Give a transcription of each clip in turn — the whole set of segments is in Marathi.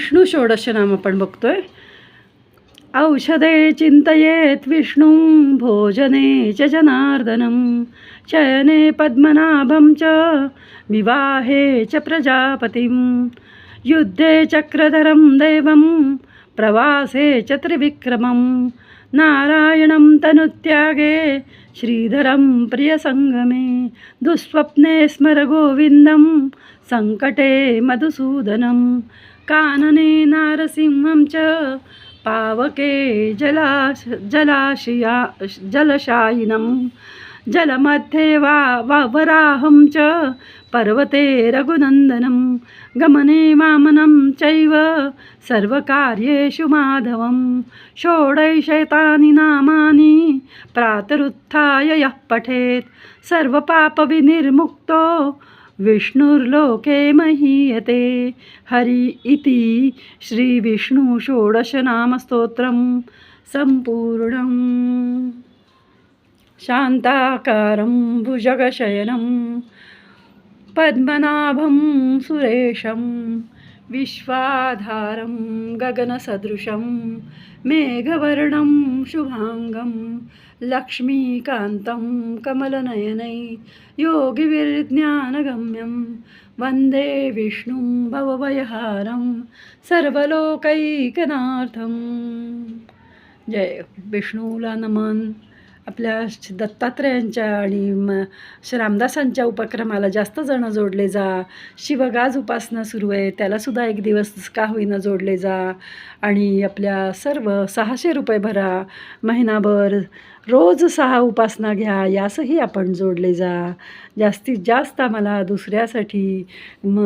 विष्णू षोडश नाम आपण बघतोय. औषधे चिंतयेत विष्णू भोजने च जनार्दनं चयने पद्मनाभं च विवाहे च प्रजापतिं युद्धे चक्रधरं देवं प्रवासे च त्रिविक्रमं नारायणं तनुत्यागे श्रीधरं प्रियसङ्गमे दुःस्वप्ने स्मर गोविन्दं सङ्कटे मधुसूदनं कानने नारसिंहं च पावके जलाश जलाशया जलशायिनं। जलमध्ये वा वा वराहं च पर्वते रघुनन्दनं। गमने वामनं चैव सर्वकार्येषु माधवं। षोडैशैतानि नामानि प्रातरुत्थाय यः पठेत्। सर्वपापविनिर्मुक्तो విష్ణుర్లోకే మహీయతే. హరి ఇది శ్రీ విష్ణు షోడశనామస్తోత్రం సంపూర్ణం. శాంతాకారం భుజగశయనం. పద్మనాభం సురేశం. विश्वाधारं गगनसदृशं मेघवर्णं शुभाङ्गं लक्ष्मीकान्तं कमलनयनै योगिविज्ञानगम्यं वन्दे विष्णुं भवभयहारं सर्वलोकैकनाथं जय विष्णूला नमन आपल्या श- दत्तात्रेयांच्या आणि म रामदासांच्या उपक्रमाला जास्त जणं जोडले जा. शिवगाज उपासना सुरू आहे त्यालासुद्धा एक दिवस का होईना जोडले जा. आणि आपल्या सर्व सहाशे रुपये भरा. महिनाभर रोज सहा उपासना घ्या यासही आपण जोडले जा. जास्तीत जास्त आम्हाला दुसऱ्यासाठी म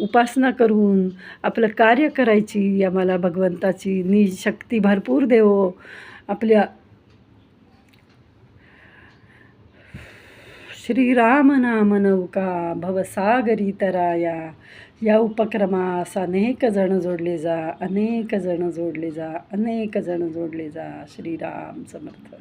उपासना करून आपलं कार्य करायची आम्हाला भगवंताची नि शक्ती भरपूर देवो. आपल्या श्रीराम नाम नौका भवसागरी तराया या उपक्रमास अनेक जण जोडले जा अनेक जण जोडले जा अनेक जण जोडले जा. श्रीराम समर्थ.